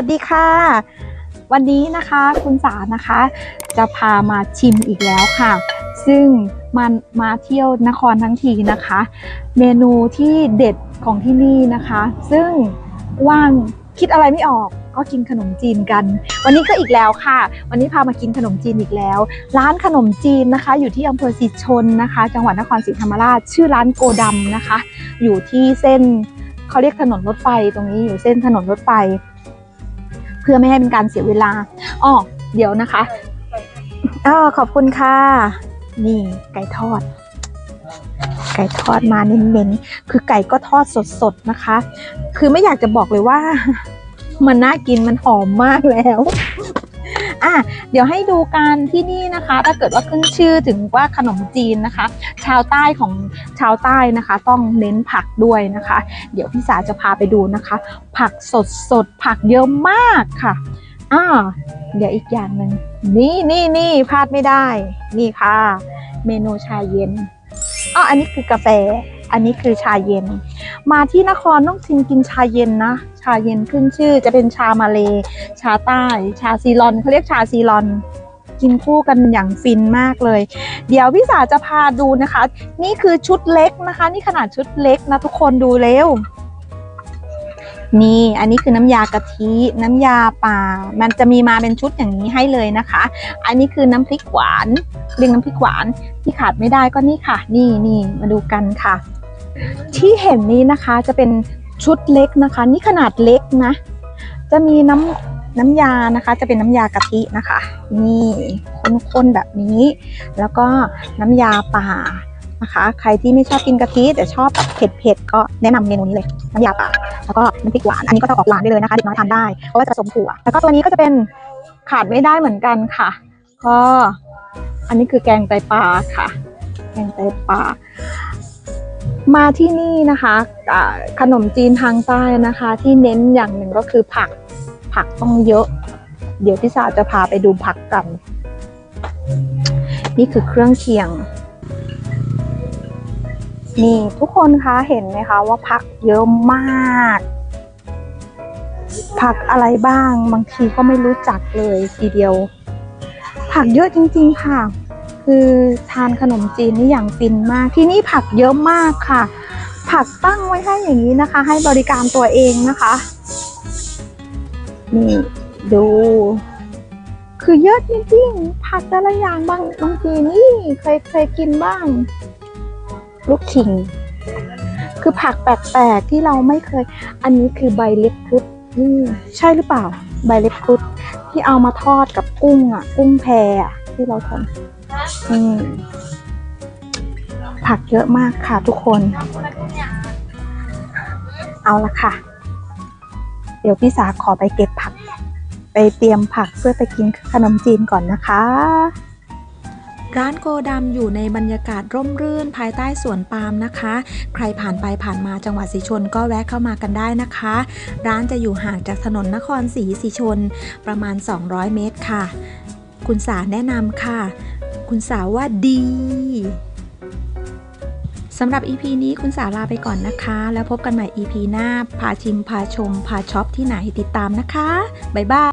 วัสดีค่ะ วันนี้นะคะคุณสานะคะ จะพามาชิมอีกแล้วค่ะ ซึ่งมันมาเที่ยวนครทั้งทีนะคะ เมนูที่เด็ดของที่นี่นะคะ ซึ่งว่างคิดอะไรไม่ออกก็กินขนมจีนกัน วันนี้ก็อีกแล้วค่ะ วันนี้พามากินขนมจีนอีกแล้ว ร้านขนมจีนนะคะ อยู่ที่อำเภอศรีชนนะคะ จังหวัดนครศรีธรรมราช ชื่อร้านโกดำนะคะ อยู่ที่เส้นเขาเรียกถนนรถไฟตรงนี้อยู่เส้นถนนรถไฟ พื่อไม่ให้เป็นการเสียเวลาอ๋อเดี๋ยวนะคะอ๋อขอบคุณค่ะ นี่ไก่ทอด ไก่ทอดมาเน้นๆ คือไก่ก็ทอดสดๆนะคะ คือไม่อยากจะบอกเลยว่า มันน่ากินมันหอมมากแล้ว อะเดี๋ยวให้ดูกันที่นี่นะคะ ถ้าเกิดว่าขึ้นชื่อถึงว่าขนมจีนนะคะ ชาวใต้ของชาวใต้นะคะ ต้องเน้นผักด้วยนะคะ เดี๋ยวพี่สาจะพาไปดูนะคะ ผักสดสดผักเยอะมากค่ะอ่าเดี๋ยวอีกอย่างหนึ่งนี่นี่นี่พลาดไม่ได้ นี่ค่ะ เมนูชาเย็นอ๋ออันนี้คือกาแฟ อันนี้คือชาเย็น มาที่นครต้องชิมกินชาเย็นนะ ชาเย็นขึ้นชื่อจะเป็นชามาเลชาใต้ ชาซีรอนเขาเรียกชาซีรอน กินคู่กันอย่างฟินมากเลย เดี๋ยวพี่สาจะพาดูนะคะ นี่คือชุดเล็กนะคะ นี่ขนาดชุดเล็กนะทุกคนดูเร็วนี่ อันนี้คือน้ำยากะทิ น้ำยาป่า มันจะมีมาเป็นชุดอย่างนี้ให้เลยนะคะ อันนี้คือน้ำพริกหวานเรียกน้ำพริกหวาน ที่ขาดไม่ได้ก็นี่ค่ะ นี่นี่มาดูกันค่ะ ที่เห็นนี้นะคะจะเป็นชุดเล็กนะคะ นี่ขนาดเล็กนะ จะมีน้ำน้ำยานะคะ จะเป็นน้ำยากะทินะคะ นี่ข้นๆแบบนี้ แล้วก็น้ำยาป่านะคะ ใครที่ไม่ชอบกินกะทิแต่ชอบเผ็ดๆก็แนะนำเมนูนี้เลยน้ำยาป่าแล้วก็น้ำพริกหวานอันนี้ก็จะออกหวานได้เลยนะคะเด็กน้อยทานได้เพราะว่าจะผสมถั่วแล้วก็ตัวนี้ก็จะเป็นขาดไม่ได้เหมือนกันค่ะ ก็อันนี้คือแกงไตปลาค่ะ แกงไตปลา มาที่นี่นะคะขนมจีนทางใต้นะคะ ที่เน้นอย่างหนึ่งก็คือผักผักต้องเยอะ เดี๋ยวพี่สาจะพาไปดูผักกัน นี่คือเครื่องเคียง นี่ทุกคนคะเห็นไหมคะว่าผักเยอะมาก ผักอะไรบ้างบางทีก็ไม่รู้จักเลยทีเดียว ผักเยอะจริง ๆ ค่ะ คือทานขนมจีนนี่อย่างฟินมาก ที่นี่ผักเยอะมากค่ะ ผักตั้งไว้ให้อย่างนี้นะคะ ให้บริการตัวเองนะคะ นี่ดู คือเยอะจริงๆผักแต่ละอย่างบางบางทีนี่เคยเคยกินบ้าง ลูกชิง คือผักแปลกๆที่เราไม่เคย อันนี้คือใบเล็บครุฑนี่ใช่หรือเปล่า ใบเล็บครุฑที่เอามาทอดกับกุ้งอะ กุ้งแพอะที่เราทำ อืมผักเยอะมากค่ะทุกคน เอาละค่ะ เดี๋ยวพี่สาขอไปเก็บผัก ไปเตรียมผักเพื่อไปกินขนมจีนก่อนนะคะร้านโกดำอยู่ในบรรยากาศร่มรื่นภายใต้สวนปาล์มนะคะ ใครผ่านไปผ่านมาจังหวัดศรีชนก็แวะเข้ามากันได้นะคะ ร้านจะอยู่ห่างจากถนนนครศรีศรีชนประมาณ 200 เมตรค่ะ คุณสาแนะนำค่ะ คุณสาว่าดีสำหรับ EP นี้คุณสาลาไปก่อนนะคะ แล้วพบกันใหม่ EP หน้า พาชิม พาชม พาช็อปที่ไหนติดตามนะคะ บ๊ายบาย